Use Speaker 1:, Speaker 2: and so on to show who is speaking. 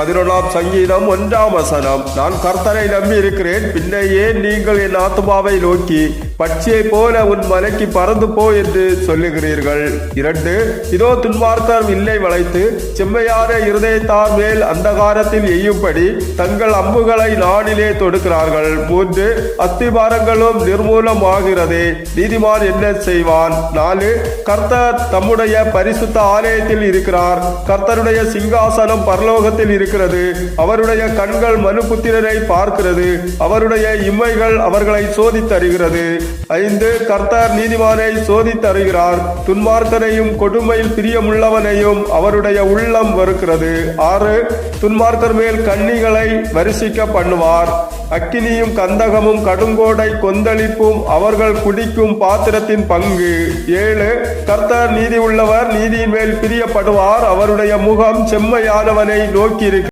Speaker 1: பதினொன்றாம் சங்கீதம் ஒன்றாம் வசனம். நான் கர்த்தரை நம்பி இருக்கிறேன் பின்ன ஏன் நீங்கள் என் ஆத்மாவை நோக்கி பட்சியை போல உன் மலைக்கு பறந்து போ என்று சொல்லுகிறீர்கள். இரண்டு இதோ துன்மார்க்கர் வில்லை வளைத்து செம்மையான இருதயத்தார் மேல் அந்தகாரத்தில் எய்யும்படி தங்கள் அம்புகளை நாடிலே தொடுக்கிறார்கள். மூன்று அஸ்திபாரங்களும் நிர்மூலம் ஆகிறதே நீதிமான் என்ன செய்வான்? நாலு கர்த்தர் தம்முடைய பரிசுத்த ஆலயத்தில் இருக்கிறார். கர்த்தருடைய சிங்காசனம் பரலோகத்தில் இருக்கிறது. அவருடைய கண்கள் மனுபுத்திரரை பார்க்கிறது. அவருடைய இம்மைகள் அவர்களை சோதித்தருகிறது ஐந்து கர்த்தர் நீதிமானை சோதித்தருகிறார் துன்மார்க்கனையும் கொடுமையில் பிரியமுள்ளவனையும் அவருடைய உள்ளம் வெறுக்கிறது. ஆறு துன்மார்க்கர் மேல் கண்ணிகளை வரிசிக்க பண்ணுவார். அக்கினியும் கந்தகமும் கடுங்கோடை கொந்தளிப்பும் அவர்கள் குடிக்கும் பாத்திரத்தின் பங்கு. ஏழு கர்த்தர் நீதி உள்ளவர் நீதியின் மேல் பிரியப்படுவார். அவருடைய முகம் செம்மையானவனை நோக்கி